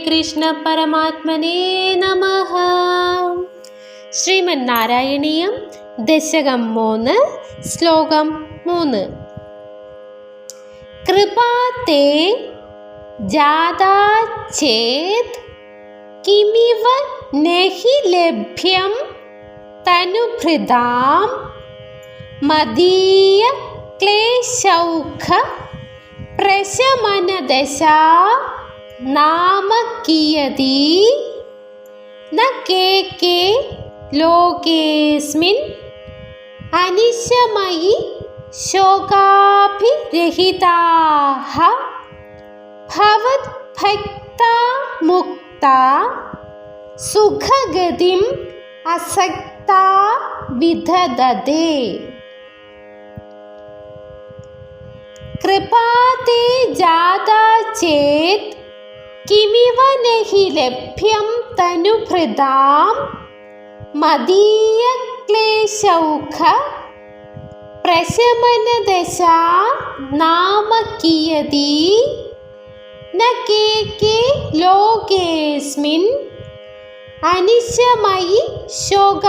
കൃഷ്ണ പരമാത്മനേ നമ. ശ്രീമന്നാരായണീയം ദശകം മൂന്ന് ശ്ലോകം മൂന്ന്. കൃപാതേ ജാതാ ചേത് കിമിവ നഹി ലഭ്യം തനുഭൃതാം മദീയ ക്ലേശൗഖ പ്രശമനദശാ നാമ കിയതി ന കേ കേ ലോകേസ്മിൻ അനിശമയി ശോകാഭിരഹിതാഃ ഭവദ്ഭക്താ മുക്ത സുഖഗതിം അസക്ത വിദധതേ കൃപാതേ ജാതാ ചേത് കിമിവ നഹി ലഭ്യം തനുഭൃതാം മദീയക്ലേശൗഖ പ്രശമനദശാ നാമ കിയതി ന കേ കേ ലോകേസ്മിൻ അനിശമയി ശോകാഭിരഹിതാഹ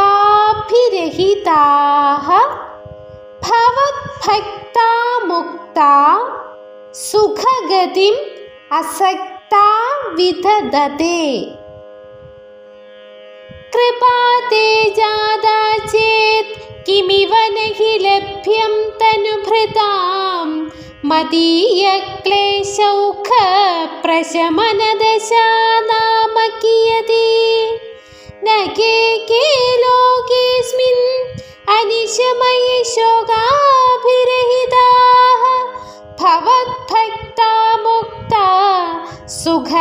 ഭവദ്ഭക്താ മുക്താ സുഖഗതിം അസക്താ വിദധതേ കൃപാതേ ജാതാ ചേത് കിമിവ നഹി ലഭ്യം തനുഭൃതാം മദീയക്ലേശൗഖ പ്രശമനദശാ നാമ കിയതി ന കേ ലോകേസ്മിൻ അനിശമയ ശോകാഭിരഹിതാഃ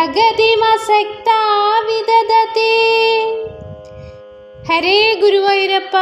സുഖഗതിമസക്താ വിദദതി ഹരേ ഗുരുവൈരപ്പ.